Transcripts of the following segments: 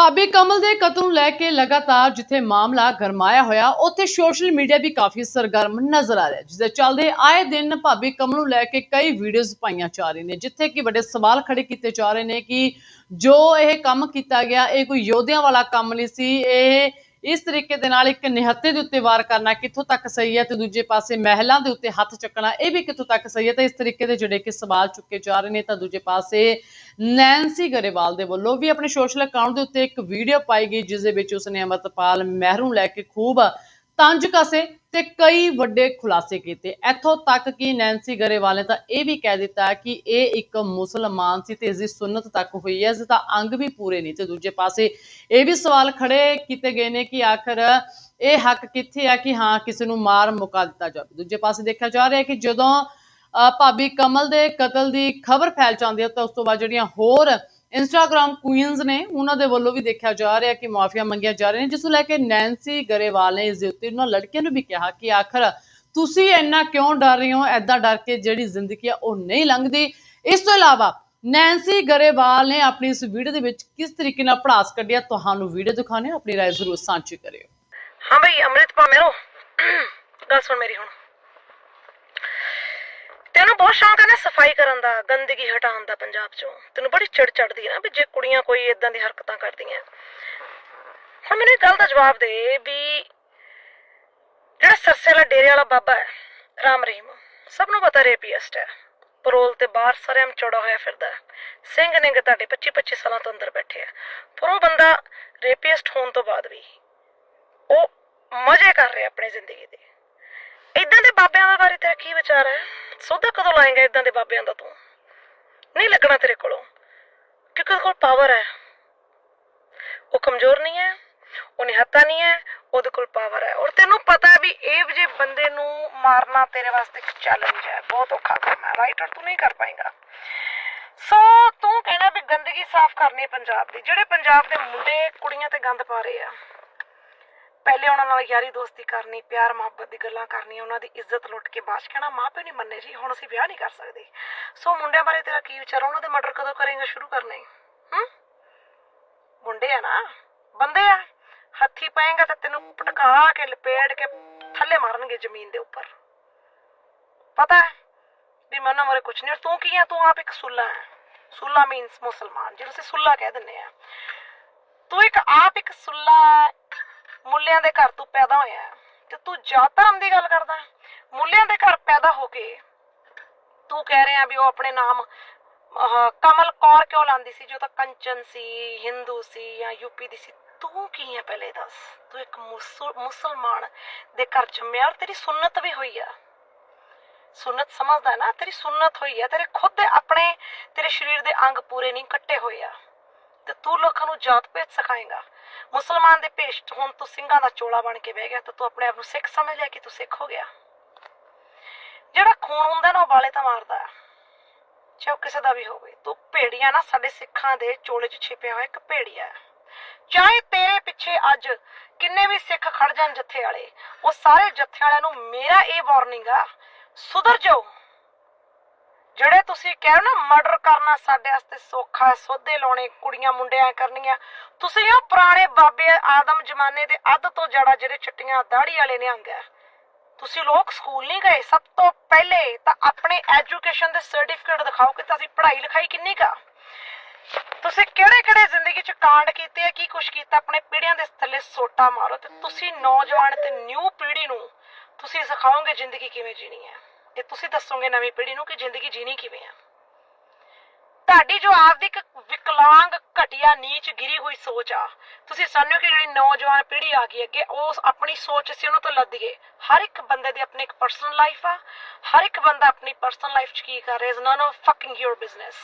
ਭਾਬੀ ਕਮਲ ਦੇ ਕਤਲ ਨੂੰ ਲੈ ਕੇ ਲਗਾਤਾਰ ਜਿੱਥੇ ਮਾਮਲਾ ਗਰਮਾਇਆ ਹੋਇਆ, ਉੱਥੇ ਸੋਸ਼ਲ ਮੀਡੀਆ ਵੀ ਕਾਫੀ ਸਰਗਰਮ ਨਜ਼ਰ ਆ ਰਿਹਾ ਜਿਸ ਦੇ ਚੱਲਦੇ ਆਏ ਦਿਨ ਭਾਬੀ ਕਮਲ ਨੂੰ ਲੈ ਕੇ ਕਈ ਵੀਡੀਓਜ਼ ਪਾਈਆਂ ਜਾ ਰਹੀਆਂ ਨੇ, ਜਿੱਥੇ ਕਿ ਵੱਡੇ ਸਵਾਲ ਖੜੇ ਕੀਤੇ ਜਾ ਰਹੇ ਨੇ ਕਿ ਜੋ ਇਹ ਕੰਮ ਕੀਤਾ ਗਿਆ, ਇਹ ਕੋਈ ਯੋਧਿਆਂ ਵਾਲਾ ਕੰਮ ਨਹੀਂ ਸੀ, ਇਹ ਇਸ ਤਰੀਕੇ ਦੇ ਨਾਲ ਇੱਕ ਨਿਹੱਤੇ ਦੇ ਉੱਤੇ ਵਾਰ ਕਰਨਾ ਕਿੱਥੋਂ ਤੱਕ ਸਹੀ ਹੈ ਤੇ ਦੂਜੇ ਪਾਸੇ ਮਹਿਲਾ ਦੇ ਉੱਤੇ ਹੱਥ ਚੱਕਣਾ, ਇਹ ਵੀ ਕਿੱਥੋਂ ਤੱਕ ਸਹੀ ਹੈ? ਤਾਂ ਇਸ ਤਰੀਕੇ ਦੇ ਜਿਹੜੇ ਕਿ ਸਵਾਲ ਚੁੱਕੇ ਜਾ ਰਹੇ ਨੇ ਤਾਂ ਦੂਜੇ ਪਾਸੇ ਨੈਂਸੀ ਗਰੇਵਾਲ ਦੇ ਵੱਲੋਂ ਵੀ ਆਪਣੇ ਸੋਸ਼ਲ ਅਕਾਊਂਟ ਦੇ ਉੱਤੇ ਇੱਕ ਵੀਡੀਓ ਪਾਈ ਗਈ, ਜਿਸ ਦੇ ਵਿੱਚ ਉਸਨੇ ਅਮਰਤਪਾਲ ਮਹਿਰੂ ਲੈ ਕੇ ਖੂਬ ਤੰਜ ਕਸੇ ਤੇ ਕਈ ਵੱਡੇ ਖੁਲਾਸੇ ਕੀਤੇ। ਇੱਥੋਂ ਤੱਕ ਕਿ ਨੈਂਸੀ ਗਰੇਵਾਲ ਨੇ ਤਾਂ ਇਹ ਵੀ ਕਹਿ ਦਿੱਤਾ ਕਿ ਇਹ ਇੱਕ ਮੁਸਲਮਾਨ ਸੀ ਤੇ ਇਸ ਦੀ ਸੁਨਨਤ ਤੱਕ ਹੋਈ ਹੈ। ਇਸ ਦਾ ਅੰਗ ਵੀ ਪੂਰੇ ਨਹੀਂ ਤੇ ਦੂਜੇ ਪਾਸੇ ਇਹ ਵੀ ਸਵਾਲ ਖੜੇ ਕੀਤੇ ਗਏ ਨੇ ਕਿ ਆਖਰ ਇਹ ਹੱਕ ਕਿੱਥੇ ਆ ਕਿ ਹਾਂ ਕਿਸੇ ਨੂੰ ਮਾਰ ਮੁਕਾ ਦਿੱਤਾ ਜਾਵੇ। ਦੂਜੇ ਪਾਸੇ ਦੇਖਿਆ ਜਾ ਰਿਹਾ ਕਿ ਜਦੋਂ ਅ, ਭਾਬੀ ਕਮਲ ਦੇ ਕਤਲ ਦੀ ਖਬਰ ਫੈਲ ਜਾਂਦੀ ਹੈ ਤਾਂ ਉਸ ਤੋਂ ਬਾਅਦ ਜਿਹੜੀਆਂ ਹੋਰ ਇੰਸਟਾਗ੍ਰam ਕੁਈਨਸ ਨੇ, ਉਹਨਾਂ ਦੇ ਵੱਲੋਂ ਵੀ ਦੇਖਿਆ ਜਾ ਰਿਹਾ ਕਿ ਮਾਫੀਆ ਮੰਗੀਆਂ ਜਾ ਰਹੀਆਂ ਨੇ, ਜਿਸ ਨੂੰ ਲੈ ਕੇ ਨੈਂਸੀ ਗਰੇਵਾਲ ਨੇ ਇਸ ਦੇ ਉੱਤੇ ਉਹਨਾਂ ਲੜਕੀਆਂ ਨੂੰ ਵੀ ਕਿਹਾ ਕਿ ਆਖਰ ਤੁਸੀਂ ਇੰਨਾ ਕਿਉਂ ਡਰ ਰਹੇ ਹੋ? ਐਦਾਂ ਡਰ ਕੇ ਜਿਹੜੀ ਜ਼ਿੰਦਗੀ ਆ ਉਹ ਨਹੀਂ ਲੰਘਦੀ। ਇਸ ਤੋਂ ਇਲਾਵਾ ਨੈਂਸੀ ਗਰੇਵਾਲ ਨੇ ਆਪਣੀ ਇਸ ਵੀਡੀਓ ਦੇ ਵਿੱਚ ਕਿਸ ਤਰੀਕੇ ਨਾਲ ਪੜਾਸ ਕੱਢਿਆ? ਤੁਹਾਨੂੰ ਵੀਡੀਓ ਦਿਖਾਣੇ ਆਪਣੀ ਰਾਏ ਜ਼ਰੂਰ ਸਾਂਝੀ ਕਰਿਓ। ਹਾਂ ਬਈ, ਅੰਮ੍ਰਿਤਪਾਲ ਮੇਰੋ ਗੱਲ ਸੁਣ ਮੇਰੀ ਹੁਣ। ਤੈਨੂੰ ਬਹੁਤ ਸ਼ੌਂਕ ਹੈ ਨਾ ਸਫ਼ਾਈ ਕਰਨ ਦਾ, ਗੰਦਗੀ ਹਟਾਉਣ ਦਾ ਪੰਜਾਬ ਚੋਂ। ਤੈਨੂੰ ਬੜੀ ਚਿੜ ਚੜਦੀ ਹੈ ਨਾ ਵੀ ਜੇ ਕੁੜੀਆਂ ਕੋਈ ਇਦਾਂ ਦੀ ਹਰਕਤਾਂ ਕਰਦੀਆਂ। ਹੁਣ ਮੈਨੂੰ ਇੱਕ ਗੱਲ ਦਾ ਜਵਾਬ ਦੇ ਵੀ ਜਿਹੜਾ ਸਰਸੇ ਵਾਲਾ ਡੇਰੇ ਵਾਲਾ ਬਾਬਾ ਹੈ, ਰਾਮ ਰਹੀਮ, ਸਭ ਨੂੰ ਪਤਾ ਰੇਪੀਸਟ ਹੈ। ਪਰੋਲ ਤੇ ਬਾਹਰ ਸਰੇਮ ਚੌੜਾ ਹੋਇਆ ਫਿਰਦਾ ਸਿੰਘ ਨੇ ਤੁਹਾਡੇ 25 25 ਸਾਲਾਂ ਤੋਂ ਅੰਦਰ ਬੈਠੇ ਆ। ਪਰ ਉਹ ਬੰਦਾ ਰੇਪੀਸਟ ਹੋਣ ਤੋਂ ਬਾਅਦ ਵੀ ਉਹ ਮਜ਼ੇ ਕਰ ਰਿਹਾ ਆਪਣੀ ਜ਼ਿੰਦਗੀ ਦੇ। ਇਦਾਂ ਦੇ ਬਾਬਿਆਂ ਦਾ ਬਾਰੇ ਤੇਰਾ ਕੀ ਵਿਚਾਰ ਹੈ? ਸੋਧਾ ਕਦੋਂ ਲਾਏਗਾ ਇਦਾਂ ਦੇ ਬਾਬਿਆਂ ਦਾ ਤੂੰ? ਨਹੀਂ ਲੱਗਣਾ ਤੇਰੇ ਕੋਲੋਂ। ਕਿਉਂਕਿ ਉਹਦੇ ਕੋਲ ਪਾਵਰ ਹੈ। ਉਹ ਕਮਜ਼ੋਰ ਨਹੀਂ ਹੈ, ਉਹ ਨਿਹੱਤਾ ਨਹੀਂ ਹੈ, ਉਹਦੇ ਕੋਲ ਪਾਵਰ ਹੈ। ਔਰ ਤੈਨੂੰ ਪਤਾ ਹੈ ਵੀ ਇਹ ਜੇ ਬੰਦੇ ਨੂੰ ਮਾਰਨਾ ਤੇਰੇ ਵਾਸਤੇ ਇੱਕ ਚੈਲੰਜ ਹੈ, ਬਹੁਤ ਔਖਾ ਕੰਮ ਹੈ। ਰਾਈਟ ਔਰ ਤੂੰ ਨਹੀਂ ਕਰ ਪਾਏਗਾ। ਸੋ ਤੂੰ ਕਹਿਣਾ ਵੀ ਗੰਦਗੀ ਸਾਫ਼ ਕਰਨੀ ਪੰਜਾਬ ਦੀ। ਜਿਹੜੇ ਪੰਜਾਬ ਦੇ ਮੁੰਡੇ ਕੁੜੀਆਂ ਤੇ ਗੰਦ ਪਾ ਰਹੇ ਆ ਪਹਿਲੇ ਉਹਨਾਂ ਨਾਲ ਯਾਰੀ ਦੋਸਤੀ ਕਰਨੀ, ਪਿਆਰ, ਮੁਹੱਬਤ ਦੀ ਗੱਲਾਂ ਕਰਨੀਆਂ, ਉਹਨਾਂ ਦੀ ਇੱਜ਼ਤ ਲੁੱਟ ਕੇ ਬਾਅਦ ਕਹਿਣਾ ਮਾਂ ਪਿਓ ਨਹੀਂ ਮੰਨੇ ਜੀ, ਹੁਣ ਅਸੀਂ ਵਿਆਹ ਨਹੀਂ ਕਰ ਸਕਦੇ। ਸੋ ਮੁੰਡਿਆਂ ਬਾਰੇ ਤੇਰਾ ਕੀ ਵਿਚਾਰ ਉਹਨਾਂ ਦੇ ਮਰਡਰ ਕਦੋਂ ਕਰੇਗਾ ਸ਼ੁਰੂ ਕਰਨੇ? ਹੂੰ? ਮੁੰਡੇ ਆ ਨਾ, ਬੰਦੇ ਆ। ਹੱਥੀ ਪਾਏਗਾ ਤਾਂ ਤੈਨੂੰ ਪਟਕਾ ਕੇ ਲਪੇੜ ਕੇ ਥੱਲੇ ਮਾਰਨਗੇ ਜ਼ਮੀਨ ਦੇ ਉੱਪਰ। ਪਤਾ ਹੈ ਵੀ ਮੈਂ ਉਹਨਾਂ ਬਾਰੇ ਕੁਝ ਨਹੀਂ। ਤੂੰ ਕੀ ਆ? ਤੂੰ ਆਪ ਇੱਕ ਸੁੱਲਾ ਹੈ। ਸੁੱਲਾ ਮੀਨਸ ਮੁਸਲਮਾਨ, ਜਿਹਨੂੰ ਅਸੀਂ ਸੁੱਲਾ ਕਹਿ ਦਿੰਦੇ ਆ। ਤੂੰ ਇੱਕ, ਆਪ ਇੱਕ ਸੁੱਲਾ ਮੁੱਲਿਆਂ ਦੇ ਘਰ ਤੋਂ ਪੈਦਾ ਹੋਇਆ ਤੇ ਤੂੰ ਜਾਤ ਧਰਮ ਦੀ ਗੱਲ ਕਰਦਾ ਮੁੱਲਿਆਂ ਦੇ ਘਰ ਪੈਦਾ ਹੋ ਕੇ ਤੂੰ ਕਹਿ ਰਿਹਾ ਵੀ ਉਹ ਆਪਣੇ ਨਾਮ ਕਮਲ ਕੌਰ ਕਿਉਂ ਲਾਂਦੀ ਸੀ? ਜੋ ਤਾਂ ਕੰਚਨ ਸੀ, ਹਿੰਦੂ ਸੀ ਜਾਂ ਯੂਪੀ ਦੀ ਸੀ। ਤੂੰ ਕੀ ਹੈ ਪਹਿਲੇ ਦੱਸ? ਤੂੰ ਇੱਕ ਮੁਸਲਮਾਨ ਦੇ ਘਰ ਜੰਮਿਆ ਔਰ ਤੇਰੀ ਸੁਨਨਤ ਵੀ ਹੋਈ ਆ। ਸੁਨਨਤ ਸਮਝਦਾ ਨਾ, ਤੇਰੀ ਸੁਨਨਤ ਹੋਈ ਆ, ਤੇਰੇ ਖੁਦ ਦੇ ਆਪਣੇ, ਤੇਰੇ ਸਰੀਰ ਦੇ ਅੰਗ ਪੂਰੇ ਨਹੀਂ, ਕੱਟੇ ਹੋਏ ਆ। ਤੇ ਤੂੰ ਲੋਕਾਂ ਨੂੰ ਜਾਤ ਭੇਦ ਸਿਖਾਏਗਾ। ਮੁਸਲਮਾਨ ਦੇ ਭੇਸ਼ ਹੁਣ ਤੂੰ ਸਿੰਘਾਂ ਦਾ ਚੋਲਾ ਬਣ ਕੇ ਬਹਿ ਗਿਆ ਤੇ ਤੂੰ ਆਪਣੇ ਆਪ ਨੂੰ ਸਿੱਖ ਸਮਝ ਲਿਆ ਕਿ ਤੂੰ ਸਿੱਖ ਹੋ ਗਿਆ। ਜਿਹੜਾ ਖੂਨ ਹੁੰਦਾ ਨਾ ਉਹ ਵਾਲੇ ਤਾਂ ਮਾਰਦਾ ਚਾਹੇ ਉਹ ਕਿਸੇ ਦਾ ਵੀ ਹੋਵੇ। ਤੂੰ ਭੇੜੀਆ ਨਾ ਸਾਡੇ ਸਿੱਖਾਂ ਦੇ ਚੋਲੇ 'ਚ ਛਿਪਿਆ ਹੋਇਆ ਇੱਕ ਭੇੜੀਆ ਹੈ ਚਾਹੇ ਤੇਰੇ ਪਿੱਛੇ ਅੱਜ ਕਿੰਨੇ ਵੀ ਸਿੱਖ ਖੜ ਜਾਣ ਜੱਥੇ ਵਾਲੇ, ਉਹ ਸਾਰੇ ਜੱਥੇ ਵਾਲਿਆਂ ਨੂੰ ਮੇਰਾ ਇਹ ਵਾਰਨਿੰਗ ਆ, ਸੁਧਰ ਜਾਓ। ਜਿਹੜੇ ਤੁਸੀਂ ਕਹਿ ਨਾ ਮਰਡਰ ਕਰਨਾ ਸਾਡੇ ਵਾਸਤੇ ਸੌਖਾ ਹੈ ਸੋਧੇ ਲਾਉਣੇ, ਕੁੜੀਆਂ ਮੁੰਡਿਆਂ ਕਰਨੀਆਂ। ਤੁਸੀਂ ਉਹ ਪੁਰਾਣੇ ਬਾਬੇ ਆਦਮ ਜ਼ਮਾਨੇ ਦੇ ਅੱਧ ਤੋਂ ਜੜਾ ਜਿਹੜੇ ਚਿੱਟੀਆਂ ਦਾੜੀ ਵਾਲੇ ਨੇ ਅੰਗਿਆ ਤੁਸੀਂ ਲੋਕ ਸਕੂਲ ਨਹੀਂ ਗਏ, ਸਭ ਤੋਂ ਪਹਿਲੇ ਤਾਂ ਆਪਣੇ ਐਜੂਕੇਸ਼ਨ ਦੇ ਸਰਟੀਫਿਕੇਟ ਦਿਖਾਓ ਕਿ ਤੁਸੀਂ ਪੜ੍ਹਾਈ ਲਿਖਾਈ ਕਿੰਨੀ ਕਾ ਤੁਸੀਂ ਕਿਹੜੇ ਕਿਹੜੇ ਜ਼ਿੰਦਗੀ 'ਚ ਕਾਂਡ ਕੀਤੇ ਆ, ਕੀ ਕੁਛ ਕੀਤਾ, ਆਪਣੇ ਪੀੜ੍ਹੀਆਂ ਦੇ ਥੱਲੇ ਸੋਟਾ ਮਾਰੋ ਤੇ ਤੁਸੀਂ ਨੌਜਵਾਨ ਤੇ ਨਿਊ ਪੀੜ੍ਹੀ ਨੂੰ ਤੁਸੀਂ ਸਿਖਾਓਗੇ ਜ਼ਿੰਦਗੀ ਕਿਵੇਂ ਜੀਣੀ ਹੈ। ਇਹ ਤੁਸੀਂ ਦੱਸੋਗੇ ਨਵੀਂ ਪੀੜ੍ਹੀ ਨੂੰ ਕਿ ਜ਼ਿੰਦਗੀ ਜੀਣੀ ਕਿਵੇਂ ਆ? ਤੁਹਾਡੀ ਜੋ ਆਪਦੀ ਇੱਕ ਵਿਕਲਾਂਗ ਘਟੀਆ, ਨੀਚ ਗਿਰੀ ਹੋਈ ਸੋਚ ਆ, ਤੁਸੀਂ ਸਾਨਿਓ ਕਿ ਜਿਹੜੀ ਨੌਜਵਾਨ ਪੀੜ੍ਹੀ ਆ ਗਈ ਅੱਗੇ ਉਸ ਆਪਣੀ ਸੋਚ ਸੀ ਉਹਨੂੰ ਤੋਂ ਲੱਦੀਏ ਹਰ ਇੱਕ ਬੰਦੇ ਦੀ ਆਪਣੀ ਇੱਕ ਪਰਸਨਲ ਲਾਈਫ ਆ, ਹਰ ਇੱਕ ਬੰਦਾ ਆਪਣੀ ਪਰਸਨਲ ਲਾਈਫ 'ਚ ਕੀ ਕਰ ਰਿਹਾ is none of fucking your business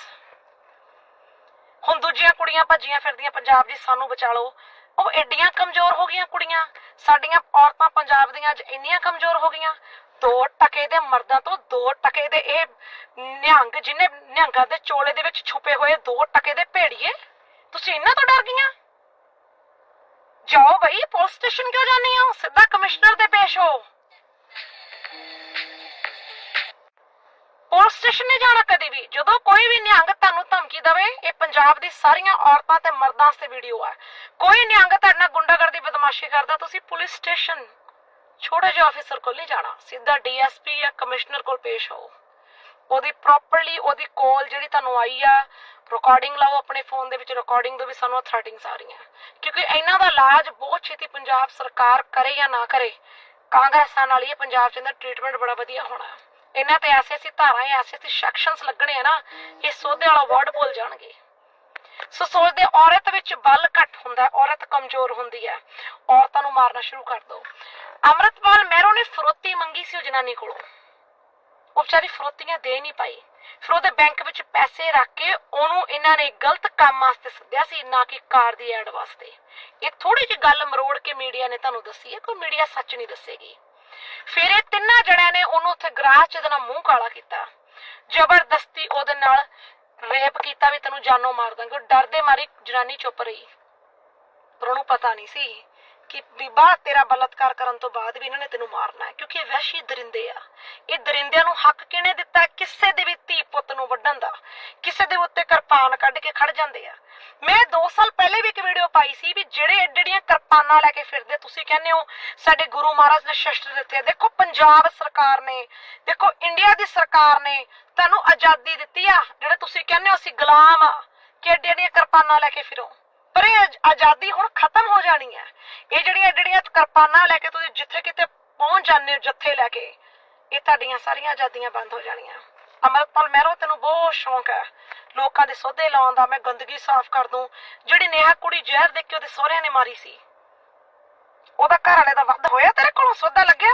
ਹੁਣ ਦੂਜੀਆਂ ਕੁੜੀਆਂ ਭੱਜੀਆਂ ਫਿਰਦੀਆਂ, ਪੰਜਾਬ ਦੀ ਸਾਨੂੰ ਬਚਾ ਲਓ। ਉਹ ਐਡੀਆਂ ਕਮਜ਼ੋਰ ਹੋ ਗਈਆਂ ਕੁੜੀਆਂ, ਸਾਡੀਆਂ ਔਰਤਾਂ ਪੰਜਾਬ ਦੀਆਂ ਅੱਜ ਇੰਨੀਆਂ ਕਮਜ਼ੋਰ ਹੋ ਗਈਆਂ। ਦੋ ਟਕੇ ਦੇ ਮਰਦਾਂ ਤੋਂ ਦੋ ਟਕੇ ਦੇ ਇਹ ਨਿਹੰਗ, ਜਿਹਨੇ ਨਿਹੰਗਾਂ ਦੇ ਚੋਲੇ ਦੇ ਵਿੱਚ ਛੁਪੇ ਹੋਏ ਦੋ ਟਕੇ ਦੇ ਭੇੜੀਏ, ਤੁਸੀਂ ਇਹਨਾਂ ਤੋਂ ਡਰ ਗਈਆਂ? ਜਾਓ ਬਈ, ਪੁਲਿਸ ਸਟੇਸ਼ਨ ਕਿਉਂ ਜਾਂਦੀ ਹੋ? ਸਿੱਧਾ ਕਮਿਸ਼ਨਰ ਦੇ ਪੇਸ਼ ਹੋ। ਪੁਲਿਸ ਸਟੇਸ਼ਨ ਨਹੀਂ ਜਾਣਾ ਕਦੀ ਵੀ। ਜਦੋਂ ਕੋਈ ਵੀ ਨਿਹੰਗ ਤੁਹਾਨੂੰ ਧਮਕੀ ਦੇਵੇ, ਇਹ ਪੰਜਾਬ ਦੀ ਸਾਰੀਆਂ ਔਰਤਾਂ ਤੇ ਮਰਦਾਂ ਤੇ ਵੀਡੀਓ ਹੈ ਕੋਈ ਨਿਹੰਗ ਤੁਹਾਡੇ ਨਾਲ ਗੁੰਡਾਗਰਦੀ, ਬਦਮਾਸ਼ੀ ਕਰਦਾ, ਤੁਸੀਂ ਪੁਲਿਸ ਸਟੇਸ਼ਨ ਛੋਟੇ ਜਿਹੇ ਆਫੀਸਰ ਕੋਲ ਨਹੀਂ ਜਾਣਾ, ਸਿੱਧਾ ਡੀਐਸਪੀ ਜਾਂ ਕਮਿਸ਼ਨਰ ਕੋਲ ਪੇਸ਼ ਹੋ ਉਹਦੀ ਪ੍ਰੋਪਰਲੀ ਉਹਦੀ ਕਾਲ ਜਿਹੜੀ ਤੁਹਾਨੂੰ ਆਈ ਆ ਰਿਕਾਰਡਿੰਗ ਲਾਓ ਆਪਣੇ ਫੋਨ ਦੇ ਵਿੱਚ ਰਿਕਾਰਡਿੰਗ ਤੋਂ ਵੀ ਸਾਨੂੰ ਥ੍ਰੈਟਿੰਗਸ ਆ ਰਹੀਆਂ। ਕਿਉਂਕਿ ਇਹਨਾਂ ਦਾ ਇਲਾਜ ਬਹੁਤ ਛੇਤੀ ਪੰਜਾਬ ਸਰਕਾਰ ਕਰੇ ਜਾਂ ਨਾ ਕਰੇ, ਕਾਂਗਰਸਾਂ ਨਾਲ ਹੀ ਇਹ ਪੰਜਾਬ ਚ ਇਹਦਾ ਟ੍ਰੀਟਮੈਂਟ ਬੜਾ ਵਧੀਆ ਹੋਣਾ। ਇਹਨਾਂ ਤੇ ਐਸੇ ਐਸੀ ਧਾਰਾਂ ਐਸੇ ਐਸੇ ਸੈਕਸ਼ਨਸ ਲੱਗਣੇ ਆ ਨਾ, ਇਹ ਸੋਧੇ ਵਾਲਾ ਵਰਡ ਭੁੱਲ ਜਾਣਗੇ। ਸੋ ਸੋਚਦੇ ਔਰਤ ਵਿੱਚ ਬਲ ਘੱਟ ਹੁੰਦਾ ਔਰਤ ਕਮਜ਼ੋਰ ਹੁੰਦੀ ਹੈ। ਔਰਤਾਂ ਨੂੰ ਮਾਰਨਾ ਸ਼ੁਰੂ ਕਰ ਦੋ। ਅੰਮ੍ਰਿਤਪਾਲ ਮਹਿਰੋ ਨੇ ਫਰੋਤੀ ਮੰਗੀ ਸੀ ਉਹ ਜਨਾਨੀ ਕੋਲੋਂ। ਉਹ ਵਿਚਾਰੀ ਫਰੋਤੀਆਂ ਦੇ ਨਹੀਂ ਪਾਈ। ਫਿਰ ਉਹਦੇ ਬੈਂਕ ਵਿੱਚ ਪੈਸੇ ਰੱਖ ਕੇ ਉਹਨੂੰ ਇਹਨਾਂ ਨੇ ਗਲਤ ਕੰਮ ਵਾਸਤੇ ਸੱਦਿਆ ਸੀ, ਨਾ ਕਿ ਕਾਰ ਦੀ ਐਡ ਵਾਸਤੇ। ਇਹ ਥੋੜੀ ਜਿਹੀ ਗੱਲ ਮਰੋੜ ਕੇ ਮੀਡੀਆ ਨੇ ਤੁਹਾਨੂੰ ਦੱਸੀ ਹੈ, ਕੋਈ ਮੀਡੀਆ ਸੱਚ ਨਹੀਂ ਦੱਸੇਗੀ। ਫਿਰ ਇਹ ਤਿੰਨਾਂ ਜਣਿਆਂ ਨੇ ਉਹਨੂੰ ਉੱਥੇ ਗਰਾਹ ਚ ਇਹਦੇ ਮੂੰਹ ਕਾਲਾ ਕੀਤਾ। ਜ਼ਬਰਦਸਤੀ ਉਹਦੇ ਨਾਲ ਰੇਪ ਕੀਤਾ ਵੀ ਤੈਨੂੰ ਜਾਨੋਂ ਮਾਰ ਦਾਂਗੇ, ਉਹ ਡਰਦੇ ਮਾਰੀ ਜਨਾਨੀ ਚੁੱਪ ਰਹੀ। ਪਰ ਉਹਨੂੰ ਪਤਾ ਨਹੀਂ ਸੀ ਕਿ ਬੀਬਾ ਤੇਰਾ ਬਲਤਕਾਰ ਕਰਨ ਤੋਂ ਬਾਅਦ ਵੀ ਇਹਨਾਂ ਨੇ ਤੈਨੂੰ ਮਾਰਨਾ ਹੈ, ਕਿਉਂਕਿ ਇਹ ਵਹਿਸ਼ੀ ਦਰਿੰਦੇ ਆ। ਇਹ ਦਰਿੰਦਿਆਂ ਨੂੰ ਹੱਕ ਕਿਹਨੇ ਦਿੱਤਾ ਕਿਸੇ ਦੇ ਵੀ ਧੀ ਪੁੱਤ ਨੂੰ ਵੱਢਣ ਦਾ। ਕਿਸੇ ਦੇ ਉੱਤੇ ਕਿਰਪਾਨ ਕੱਢ ਕੇ ਖੜ ਜਾਂਦੇ ਆ। ਮੈਂ 2 ਸਾਲ ਪਹਿਲੇ ਵੀ ਇੱਕ ਵੀਡੀਓ ਪਾਈ ਸੀ ਵੀ ਜਿਹੜੇ ਐਡੀਆਂ ਕਿਰਪਾਨਾਂ ਲੈ ਕੇ ਫਿਰਦੇ, ਤੁਸੀਂ ਕਹਿੰਦੇ ਹੋ, ਸਾਡੇ ਗੁਰੂ ਮਹਾਰਾਜ ਨੇ ਸ਼ਸਤਰ ਦਿੱਤੇ ਦੇਖੋ, ਪੰਜਾਬ ਸਰਕਾਰ ਨੇ, ਦੇਖੋ ਇੰਡੀਆ ਦੀ ਸਰਕਾਰ ਨੇ ਤੁਹਾਨੂੰ ਆਜ਼ਾਦੀ ਦਿੱਤੀ ਆ, ਜਿਹੜੇ ਤੁਸੀਂ ਕਹਿੰਦੇ ਹੋ ਅਸੀਂ ਗੁਲਾਮ ਆ, ਕਿ ਐਡੀਆਂ ਐਡੀਆਂ ਕਿਰਪਾਨਾਂ ਲੈ ਕੇ ਫਿਰੋ। ਪਰ ਇਹ ਆਜ਼ਾਦੀ ਹੁਣ ਖਤਮ ਹੋ ਜਾਣੀ ਹੈ। ਇਹ ਜਿਹੜੀਆਂ ਜਿਹੜੀਆਂ ਕਿਰਪਾਨਾਂ ਲੈ ਕੇ ਤੁਸੀਂ ਜਿੱਥੇ ਕਿਤੇ ਪਹੁੰਚ ਜਾਂਦੇ ਹੋ, ਜੱਥੇ ਲੈ ਕੇ, ਇਹ ਤੁਹਾਡੀਆਂ ਸਾਰੀਆਂ ਆਜ਼ਾਦੀਆਂ ਬੰਦ ਹੋ ਜਾਣੀਆਂ। ਅਮਰਪਾਲ ਮਹਿਰੋ, ਤੈਨੂੰ ਬਹੁਤ ਸ਼ੌਂਕ ਹੈ। ਲੋਕਾਂ ਦੇ ਸੋਧੇ ਲਾਉਣ ਦਾ ਮੈਂ ਗੰਦਗੀ ਸਾਫ਼ ਕਰ ਦੂੰ। ਜਿਹੜੀ ਨੇਹਾ ਕੁੜੀ ਜ਼ਹਿਰ ਦੇ ਕੇ ਉਹਦੇ ਸਹੁਰਿਆਂ ਨੇ ਮਾਰੀ ਸੀ, ਉਹਦਾ ਘਰ ਵਾਲੇ ਦਾ ਵੱਧ ਹੋਇਆ ਤੇਰੇ ਕੋਲੋਂ? ਸੌਦਾ ਲੱਗਿਆ?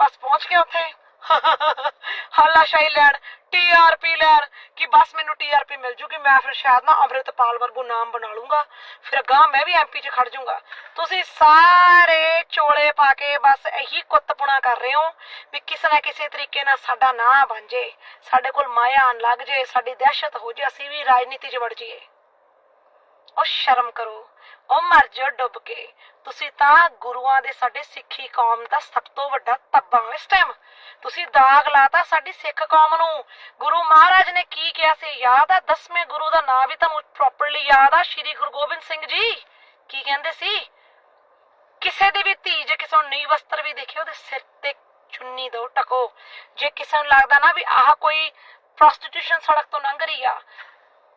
ਬਸ ਪਹੁੰਚ ਗਿਆ ਉੱਥੇ। ਹਾਲਾਸ਼ਾਹੀ ਲੈਣ ਟੀਆਰਪੀ ਲੈਣ, ਕਿ ਬਸ ਮੈਨੂੰ ਟੀਆਰਪੀ ਮਿਲ ਜੂਗੀ, ਮੈਂ ਫਿਰ ਸ਼ਾਇਦ ਨਾ ਅਮਰਿਤਪਾਲ ਵਰਗੂ ਨਾਮ ਬਣਾ ਲੂੰਗਾ, ਫਿਰ ਅਗਾਂਹ ਮੈਂ ਵੀ ਐਮਪੀ 'ਚ ਖੜ ਜਾਊਂਗਾ ਤੁਸੀਂ ਸਾਰੇ ਚੋਲੇ ਪਾ ਕੇ ਬਸ ਇਹੀ ਕੁੱਤਪੁਣਾ ਕਰ ਰਹੇ ਹੋ ਵੀ ਕਿਸੇ ਨਾ ਕਿਸੇ ਤਰੀਕੇ ਨਾਲ ਸਾਡਾ ਨਾਂ ਬਣ ਜੇ, ਸਾਡੇ ਕੋਲ ਮਾਇਆ ਆਣ ਲੱਗ ਜੇ, ਸਾਡੀ ਦਹਿਸ਼ਤ ਹੋ ਜੇ, ਅਸੀਂ ਵੀ ਰਾਜਨੀਤੀ 'ਚ ਵੜ ਜਾਈਏ। ਉਹ ਸ਼ਰਮ ਕਰੋ। ਉਹ ਮਰ ਜਾਓ ਡੁੱਬ ਕੇ। ਤੁਸੀਂ ਤਾਂ ਗੁਰੂਆਂ ਦੇ ਸਾਡੇ ਸਿੱਖੀ ਕੌਮ ਦਾ ਸਭ ਤੋਂ ਵੱਡਾ ਤੱਬਾ ਇਸ ਟਾਈਮ ਤੁਸੀਂ ਦਾਗ ਲਾਤਾ ਸਾਡੀ ਸਿੱਖ ਕੌਮ ਨੂੰ। ਗੁਰੂ ਮਹਾਰਾਜ ਨੇ ਕੀ ਕਿਹਾ ਸੀ? ਯਾਦ ਆ, ਦਸਵੇਂ ਗੁਰੂ ਦਾ ਨਾਮ ਵੀ ਤੁਹਾਨੂੰ ਪ੍ਰੋਪਰਲੀ ਯਾਦ ਆ, ਸ਼੍ਰੀ ਗੁਰੂ ਗੋਬਿੰਦ ਸਿੰਘ ਜੀ। ਕੀ ਕਹਿੰਦੇ ਸੀ? ਕਿਸੇ ਦੀ ਵੀ ਧੀ ਜੇ ਕਿਸੇ ਨੂੰ ਨੀ ਵਸਤਰ ਵੀ ਦੇਖੇ, ਉਹਦੇ ਸਿਰ ਤੇ ਚੁੰਨੀ ਦੋ, ਟਕੋ। ਜੇ ਕਿਸੇ ਨੂੰ ਲੱਗਦਾ ਨਾ ਵੀ ਆਹ ਕੋਈ ਪ੍ਰੋਸਟੀਟਿਊਸ਼ਨ ਸੜਕ ਤੋਂ ਲੰਘ ਰਹੀ ਆ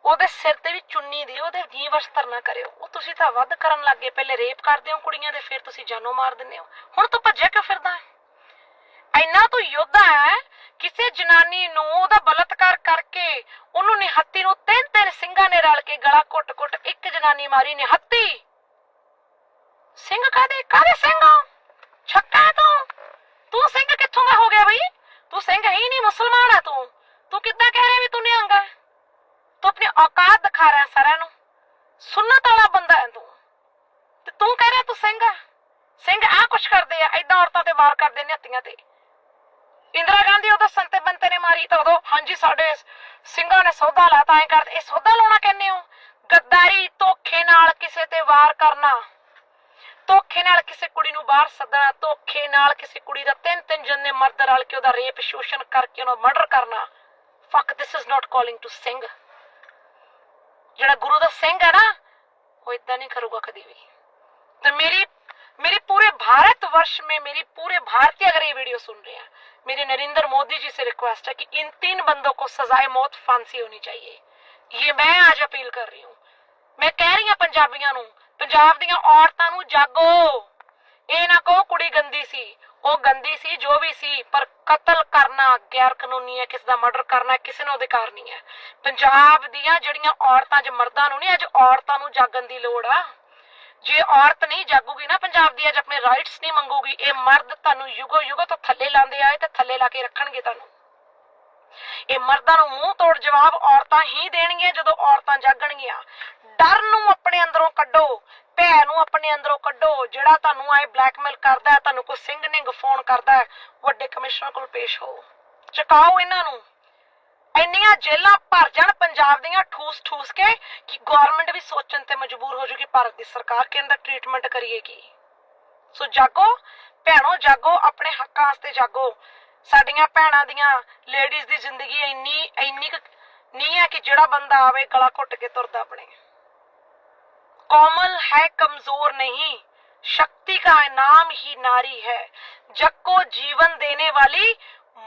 ਉਹਦੇ ਸਿਰ ਤੇ ਵੀ ਚੁੰਨੀ ਦੀ, ਉਹਦੇ ਨੀ ਵਸਤਰ ਨਾ ਕਰਿਓ। ਉਹ ਤੁਸੀਂ ਤਾਂ ਵੱਧ ਕਰਨ ਲੱਗੇ ਪਹਿਲੇ ਰੇਪ ਕਰਦੇ ਹੋ ਕੁੜੀਆਂ ਦੇ, ਫਿਰ ਤੁਸੀਂ ਜਾਨੋਂ ਮਾਰ ਦਿੰਦੇ ਹੋ। ਹੁਣ ਤੂੰ ਭੱਜਿਆ ਕਿਉਂ ਫਿਰਦਾ ਹੈ? ਇੰਨਾ ਤੂੰ ਯੋਧਾ ਹੈ, ਕਿਸੇ ਜਨਾਨੀ ਨੂੰ ਉਹਦਾ ਬਲਤਕਾਰ ਕਰਕੇ ਉਹਨੂੰ ਨਿਹੱਤੀ ਨੂੰ ਤਿੰਨ ਤਿੰਨ ਸਿੰਘਾਂ ਨੇ ਰਲ ਕੇ ਗਲਾ ਘੁੱਟ-ਘੁੱਟ, ਇੱਕ ਜਨਾਨੀ ਮਾਰੀ ਨਿਹੱਤੀ। ਸਿੰਘ ਕਾਦੇ ਕਾਦੇ ਸਿੰਘ ਛੱਕਾ ਤੂੰ? ਤੂੰ ਸਿੰਘ ਕਿੱਥੋਂ ਦਾ ਹੋ ਗਿਆ ਬਈ? ਤੂੰ ਸਿੰਘ ਹੈ ਹੀ ਨਹੀਂ ਮੁਸਲਮਾਨ ਆ ਤੂੰ। ਤੂੰ ਕਿੱਦਾਂ ਕਹਿ ਰਿਹਾ ਵੀ ਤੂੰ ਨਿਹੰਗ ਹੈ? ਔਕਾਤ ਦਿਖਾ ਰਿਹਾ ਸਾਰਿਆਂ ਨੂੰ। ਸੁਨਨਤ ਵਾਲਾ ਬੰਦਾ ਹੈ ਤੂੰ। ਤੇ ਤੂੰ ਕਹਿ ਰਿਹਾ ਤੂੰ ਸਿੰਘ ਹੈ ਸਿੰਘ ਆ ਕੁਛ ਕਰਦੇ ਆ ਐਦਾਂ ਔਰਤਾਂ ਤੇ ਵਾਰ ਕਰਦੇ ਨੇ ਹੱਤੀਆਂ ਤੇ। ਇੰਦਰਾ ਗਾਂਧੀ ਉਦੋਂ ਸੰਤੇ ਬੰਤੇ ਨੇ ਮਾਰੀ ਤਾਂ ਉਦੋਂ, ਹਾਂਜੀ ਸਾਡੇ ਸਿੰਘਾਂ ਨੇ ਸੌਦਾ ਲਾਤਾ, ਐ ਕਰਦੇ ਇਹ ਸੌਦਾ ਲਾਉਣਾ ਕਹਿੰਦੇ ਹੋ? ਗੱਦਾਰੀ, ਧੋਖੇ ਨਾਲ ਕਿਸੇ ਤੇ ਵਾਰ ਕਰਨਾ। ਧੋਖੇ ਨਾਲ ਕਿਸੇ ਕੁੜੀ ਨੂੰ ਬਾਹਰ ਸੱਦਣਾ, ਧੋਖੇ ਨਾਲ ਕਿਸੇ ਕੁੜੀ ਦਾ ਤਿੰਨ ਤਿੰਨ ਜਣੇ ਮਰਦ ਰਲ ਕੇ ਉਹਦਾ ਰੇਪ, ਸ਼ੋਸ਼ਣ ਕਰਕੇ ਉਹਨੂੰ ਮਰਡਰ ਕਰਨਾ। Fuck this is not calling to Singh ਜਿਹੜਾ ਗੁਰੂ ਦਾ ਸਿੰਘ ਹੈ ਨਾ ਉਹ ਇਦਾਂ नहीं करूंगा कभी भी तो मेरी मेरी पूरे भारतवर्ष में मेरी पूरे भारतीय अगर ये वीडियो सुन रहे हैं मेरी नरेंद्र मोदी जी से रिक्वेस्ट है कि इन तीन बंदों को सजाए मौत फांसी होनी चाहिए ये मैं आज अपील कर रही हूँ ਮੈਂ ਕਹਿ ਰਹੀ ਹਾਂ ਪੰਜਾਬੀਆਂ ਨੂੰ ਪੰਜਾਬ ਦੀਆਂ ਔਰਤਾਂ ਨੂੰ ਜਾਗੋ ਇਹ ਨਾ ਕਹੋ ਕੁੜੀ ਗੰਦੀ ਸੀ ਉਹ ਗੰਦੀ ਸੀ, ਜੋ ਵੀ ਸੀ, ਪਰ ਕਤਲ ਕਰਨਾ ਗੈਰ ਕਾਨੂੰਨੀ ਹੈ, ਕਿਸੇ ਦਾ ਮਰਡਰ ਕਰਨਾ ਕਿਸੇ ਨੂੰ ਅਧਿਕਾਰ ਨਹੀਂ ਹੈ। ਪੰਜਾਬ ਦੀਆਂ ਜਿਹੜੀਆਂ ਔਰਤਾਂ 'ਚ ਮਰਦਾਂ ਨੂੰ ਨਹੀਂ, ਅੱਜ ਔਰਤਾਂ ਨੂੰ ਜਾਗਣ ਦੀ ਲੋੜ ਆ। ਜੇ ਔਰਤ ਨਹੀਂ ਜਾਗੂਗੀ ਨਾ ਪੰਜਾਬ ਦੀ, ਅੱਜ ਆਪਣੇ ਰਾਈਟਸ ਨਹੀਂ ਮੰਗੂਗੀ, ਇਹ ਮਰਦ ਤੁਹਾਨੂੰ ਯੁਗੋ ਯੁਗੋ ਤੋਂ ਥੱਲੇ ਲਾਉਂਦੇ ਆਏ ਤੇ ਥੱਲੇ ਲਾ ਕੇ ਰੱਖਣਗੇ ਤੁਹਾਨੂੰ। ਇਹ ਮਰਦਾਂ ਨੂੰ ਮੂੰਹ ਤੋੜ ਜਵਾਬ ਔਰਤਾਂ ਹੀ ਦੇਣਗੀਆਂ ਜਦੋਂ ਔਰਤਾਂ ਜਾਗਣਗੀਆਂ। ਡਰ ਨੂੰ ਆਪਣੇ ਅੰਦਰੋਂ ਕੱਢੋ, ਭੈ ਨੂੰ ਆਪਣੇ ਅੰਦਰੋਂ ਕੱਢੋ, ਜਿਹੜਾ ਤੁਹਾਨੂੰ ਆਏ ਬਲੈਕਮੇਲ ਕਰਦਾ ਹੈ, ਤੁਹਾਨੂੰ ਕੋਈ ਸਿੰਘ ਫੋਨ ਕਰਦਾ ਹੈ, ਵੱਡੇ ਕਮਿਸ਼ਨਰ ਕੋਲ ਪੇਸ਼ ਹੋ। ਚੁਕਾਓ ਇਹਨਾਂ ਨੂੰ। ਇੰਨੀਆਂ ਜੇਲਾਂ ਭਰ ਜਾਣ ਪੰਜਾਬ ਦੀਆਂ ਠੂਸ ਠੂਸ ਕੇ ਕਿ ਗਵਰਨਮੈਂਟ ਵੀ ਸੋਚਣ ਤੇ ਮਜਬੂਰ ਹੋ ਜੂਗੀ, ਭਾਰਤ ਦੀ ਸਰਕਾਰ ਕਿਹਨ ਦਾ ਟ੍ਰੀਟਮੈਂਟ ਕਰੀਏਗੀ ਸੋ ਜਾਗੋ, ਭੈਣੋ ਜਾਗੋ, ਆਪਣੇ ਹੱਕਾਂ ਵਾਸਤੇ ਜਾਗੋ। ਸਾਡੀਆਂ ਭੈਣਾਂ ਦੀਆਂ ਲੇਡੀਜ਼ ਦੀ ਜ਼ਿੰਦਗੀ ਇੰਨੀ ਇੰਨੀ ਕੁ ਨਹੀਂ ਹੈ ਕਿ ਜਿਹੜਾ ਬੰਦਾ ਆਵੇ ਗਲਾ ਘੁੱਟ ਕੇ ਤੁਰਦਾ ਆਪਣੇ कोमल है कमजोर नहीं शक्ति का नाम ही नारी है जग को जीवन देने वाली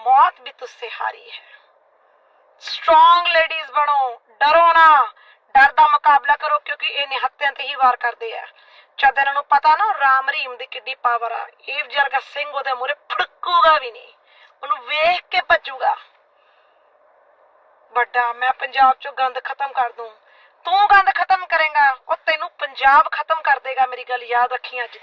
मौत भी तुझसे हारी है स्ट्रॉन्ग लेडीज बनो डरो ना ਡਰ ਦਾ ਮੁਕਾਬਲਾ ਕਰੋ ਕਿਉਂਕਿ ਇਹ ਨਿਹੱਤਿਆਂ ਤੇ ਹੀ ਵਾਰ ਕਰਦੇ ਆ ਜਦ ਇਹਨਾਂ ਨੂੰ ਪਤਾ ਨਾ ਰਾਮ ਰਹੀਮ ਦੀ ਕਿੱਡੀ ਪਾਵਰ ਆ ਇਹ ਜਰਗਾ ਸਿੰਘ ਉਹਦੇ ਮੂਰੇ ਫੜਕੂਗਾ ਵੀ ਨਹੀਂ ਉਹਨੂੰ ਵੇਖ ਕੇ ਭੱਜੂਗਾ। ਵੱਡਾ, ਮੈਂ ਪੰਜਾਬ ਚੋਂ ਗੰਦ ਖਤਮ ਕਰ ਦੂੰ। ਤੂੰ ਗੰਦ ਖਤਮ ਕਰੇਗਾ, ਉਹ ਤੈਨੂੰ ਪੰਜਾਬ ਖਤਮ ਕਰ ਦੇਗਾ, ਮੇਰੀ ਗੱਲ ਯਾਦ ਰੱਖੀ ਅੱਜ